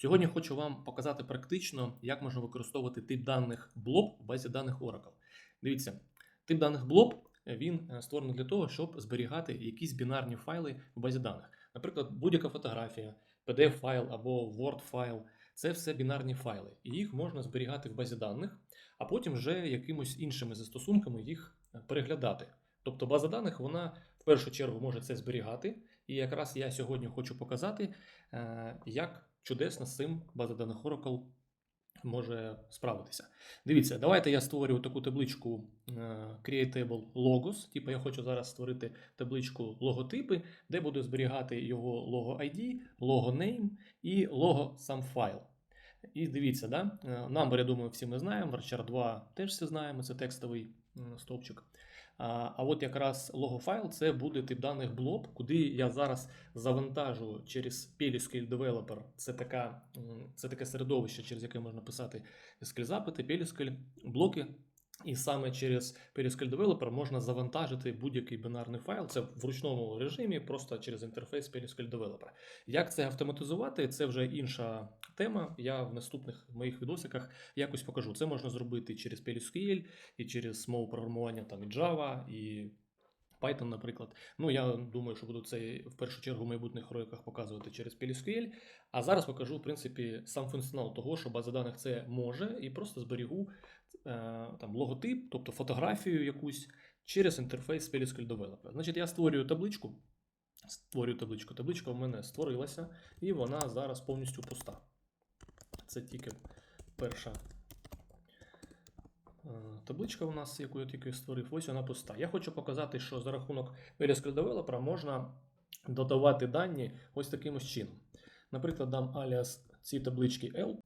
Сьогодні хочу вам показати практично, як можна використовувати тип даних blob в базі даних Oracle. Дивіться, тип даних blob він е, створений для того, щоб зберігати якісь бінарні файли в базі даних. Наприклад, будь-яка фотографія, PDF-файл або Word-файл це все бінарні файли, і їх можна зберігати в базі даних, а потім вже якимось іншими застосунками їх е, переглядати. Тобто база даних вона в першу чергу може це зберігати, і якраз я сьогодні хочу показати, е, як чудесно з цим база даних Oracle може справитися. Дивіться, давайте я створю таку табличку е, Creatable Logos. Типу я хочу зараз створити табличку логотипи, де буду зберігати його лого ID, лого name і лого сам файл. І дивіться, да? е, number, я думаю, всі ми знаємо. Varchar 2 теж всі знаємо, це текстовий стовпчик. А от якраз логофайл це буде тип даних блоб, куди я зараз завантажу через PLSQL Developer. Це, така, це таке середовище, через яке можна писати SQL запити, PLSQL блоки. І саме через Periscale Developer можна завантажити будь-який бінарний файл. Це в ручному режимі, просто через інтерфейс Periscale Developer. Як це автоматизувати? Це вже інша тема. Я в наступних моїх відосиках якось покажу. Це можна зробити через PLSQL і через мову програмування там і Java, і Python, наприклад. Ну, я думаю, що буду це в першу чергу в майбутніх роликах показувати через PLSQL. А зараз покажу, в принципі, сам функціонал того, що база даних це може, і просто зберігу е, там логотип, тобто фотографію якусь через інтерфейс PLSQL Developer. Значить, я створюю табличку. Створюю табличку. Табличка в мене створилася, і вона зараз повністю пуста. Це тільки перша табличка у нас, яку я тільки створив. Ось вона пуста. Я хочу показати, що за рахунок PLSQL Developer можна додавати дані ось таким ось чином. Наприклад, дам аліас ці таблички L.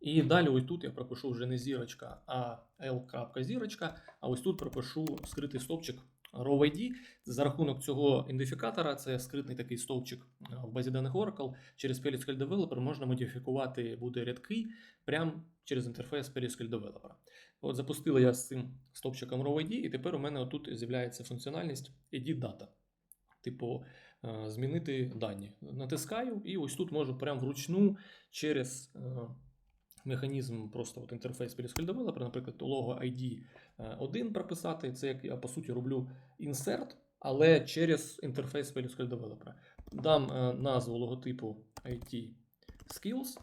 І далі ось тут я пропишу вже не зірочка, а L.зірочка, а ось тут пропишу скритий стовпчик row ID. За рахунок цього ідентифікатора, це скритний такий стовпчик е, в базі даних Oracle, через PLSQL Developer можна модифікувати буде рядки прямо через інтерфейс PLSQL Developer. От запустила я з цим стовпчиком row ID, і тепер у мене отут з'являється функціональність edit data. Типу, е, змінити дані. Натискаю, і ось тут можу прямо вручну через е, механізм просто от інтерфейс PLSQL Developer, наприклад, лого ID 1 прописати. Це як я по суті роблю insert, але через інтерфейс PLSQL Developer. Дам е, назву логотипу IT Skills.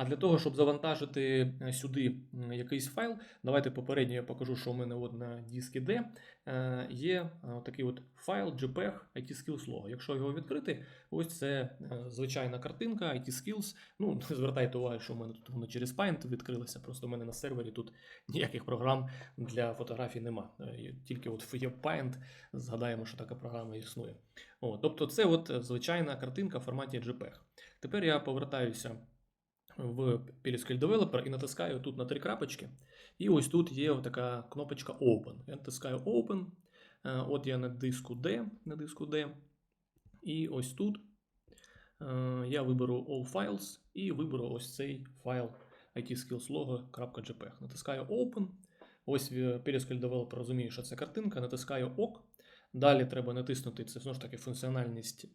А для того, щоб завантажити е, сюди якийсь файл, давайте попередньо я покажу, що у мене от на дискі D е, є е, такий от файл JPEG IT Skills Logo. Якщо його відкрити, ось це звичайна картинка IT Skills. Ну, звертайте увагу, що у мене тут воно через Paint відкрилося. Просто у мене на сервері тут ніяких програм для фотографій нема. Тільки от є Paint, згадаємо, що така програма існує. О, тобто, це от звичайна картинка в форматі JPEG. Тепер я повертаюся в PLSQL Developer і натискаю тут на три крапочки. І ось тут є така кнопочка Open. Я натискаю Open. Е, От я на диску D, на диску D. І ось тут е, я виберу All Files і виберу ось цей файл itskillslogo.jpg. Натискаю Open. Ось PLSQL Developer розумію, що це картинка. Натискаю ОК. Далі треба натиснути це знову ж таки функціональність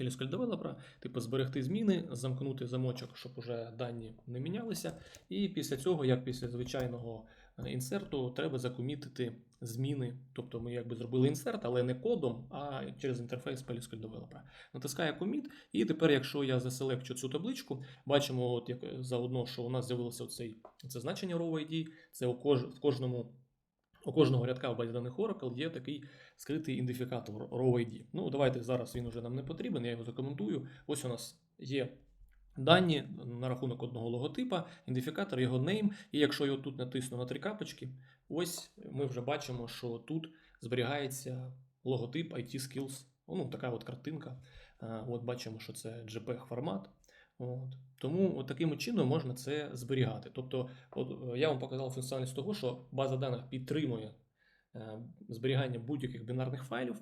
е, PLSQL Developer, типу зберегти зміни, замкнути замочок, щоб уже дані не мінялися. І після цього, як після звичайного е, інсерту, треба закомітити зміни. Тобто ми якби зробили інсерт, але не кодом, а через інтерфейс PLSQL Developer. Натискаю Commit, і тепер, якщо я заселекчу цю табличку, бачимо от як заодно, що у нас з'явилося це значення row ID, це в кожному. У кожного рядка в базі даних Oracle є такий скритий ідентифікатор row ID. Ну, давайте зараз він уже нам не потрібен, я його закоментую. Ось у нас є дані на рахунок одного логотипа, ідентифікатор, його name. І якщо я тут натисну на три капочки, ось ми вже бачимо, що тут зберігається логотип IT Skills. Ну, така от картинка. Е, От бачимо, що це JPEG формат. От. Тому от таким чином можна це зберігати. Тобто, от, е, я вам показав функціональність того, що база даних підтримує е, зберігання будь-яких бінарних файлів.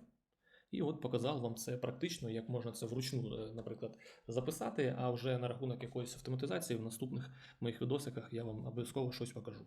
І от показав вам це практично, як можна це вручну, е, наприклад, записати. А вже на рахунок якоїсь автоматизації в наступних моїх відосиках я вам обов'язково щось покажу.